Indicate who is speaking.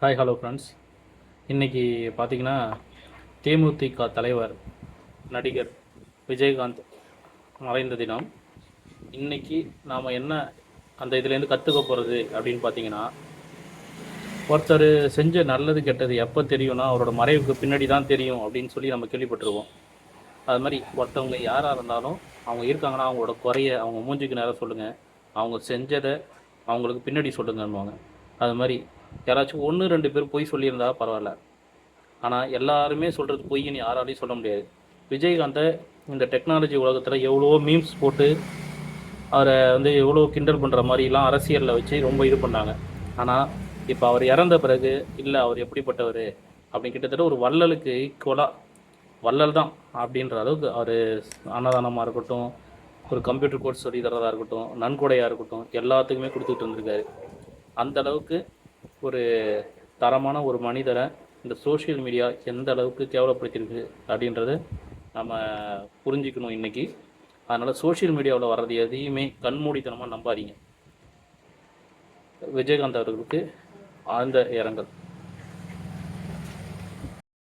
Speaker 1: Hi hello friends இன்றைக்கி பார்த்தீங்கன்னா தேமுதிக தலைவர் நடிகர் விஜயகாந்த் மறைந்த தினம். இன்றைக்கி நாம் என்ன அந்த இதுலேருந்து கற்றுக்க போகிறது அப்படின்னு பார்த்தீங்கன்னா ஒருத்தர் செஞ்ச நல்லது கெட்டது எப்போ தெரியும்னா அவரோட மறைவுக்கு பின்னாடி தான் தெரியும் அப்படின்னு சொல்லி நம்ம கேள்விப்பட்டிருக்கோம். அது மாதிரி ஒருத்தவங்க யாராக இருந்தாலும் அவங்க இருக்காங்கன்னா அவங்களோட குறைய அவங்க மூஞ்சிக்கு நேரம் சொல்லுங்கள் அவங்க செஞ்சதை அவங்களுக்கு பின்னாடி சொல்லுங்கன்னுவாங்க. அது மாதிரி யாராச்சும் ஒன்று ரெண்டு பேர் பொய் சொல்லியிருந்தா பரவாயில்ல. ஆனால் எல்லாருமே சொல்கிறது பொய்ன்னு யாராலையும் சொல்ல முடியாது. விஜயகாந்தை இந்த டெக்னாலஜி உலகத்தில் எவ்வளோ மீம்ஸ் போட்டு அவரை வந்து எவ்வளோ கிண்டல் பண்ணுற மாதிரிலாம் அரசியலில் வச்சு ரொம்ப இது பண்ணாங்க. ஆனால் இப்போ அவர் இறந்த பிறகு இல்லை அவர் எப்படிப்பட்டவர்? அப்படின்னு கிட்டத்தட்ட ஒரு வள்ளலுக்கு ஈக்குவலாக வள்ளல் தான் அப்படின்ற அளவுக்கு அவர் அன்னதானமாக இருக்கட்டும் ஒரு கம்ப்யூட்டர் கோர்ஸ் சொல்லி தரதாக இருக்கட்டும் நன்கொடையாக இருக்கட்டும் எல்லாத்துக்குமே கொடுத்துட்டு இருந்திருக்காரு. அந்த அளவுக்கு ஒரு தரமான ஒரு மனிதரை இந்த சோஷியல் மீடியா எந்த அளவுக்கு கேவலப்படுத்தியிருக்கு அப்படின்றத நம்ம புரிஞ்சுக்கணும் இன்னைக்கு. அதனால் சோஷியல் மீடியாவில் வர்றது எதையுமே கண்மூடித்தனமாக நம்பாதீங்க. விஜயகாந்த் அவர்களுக்கு ஆழ்ந்த இரங்கல்.